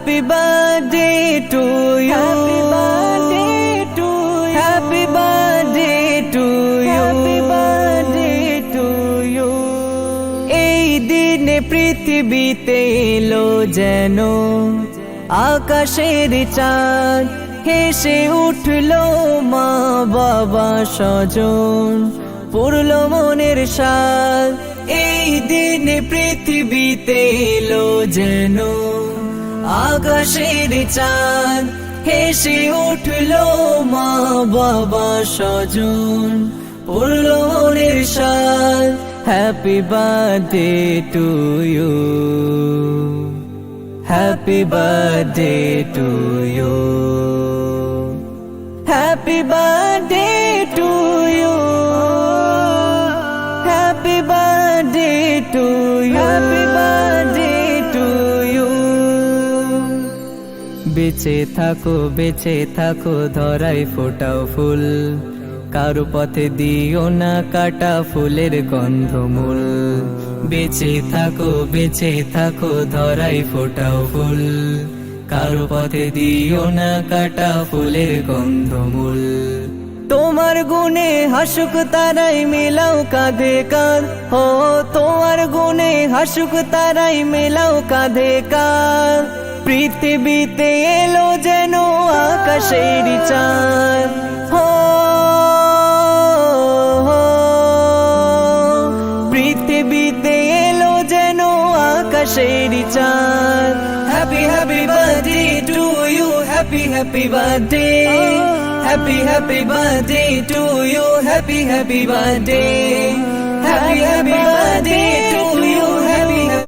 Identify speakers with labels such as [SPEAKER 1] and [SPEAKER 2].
[SPEAKER 1] Happy birthday to you happy birthday to happy birthday to happy birthday to you এই দিনে পৃথিবীতে এলো যেন আকাশের চাঁদ। হেসে উঠল মা বাবা স্বজন। পড়ল মনের সাল এই দিনে পৃথিবীতে এলো যেন আকাশের চাঁদ হেসে উঠল মা বাবা স্বজন। পড়ল মনের সাল happy birthday to you happy birthday to you happy birthday to you happy birthday to you বেঁচে থাকো বেঁচে থাকো ধরাই ফোটাও ফুল। কারও পথে দিও না কাটা ফুলের গন্ধমূল। বেঁচে থাকো বেঁচে থাকো ধরাই ফোটাও ফুল। কারও পথে দিও না কাটা ফুলের গন্ধমূল। তোমার গুণে হাসুক তারাই মেলাও কাঁধে কাঁধ। ও তোমার গুণে হাসুক তারাই মেলাও কাঁধে কাঁধ। পৃথিবীতে এলো যেন আকাশের চাঁদ। হো পৃথিবীতে এলো যেন আকাশের চাঁদ। Happy happy birthday to you happy happy birthday happy happy birthday to you happy happy birthday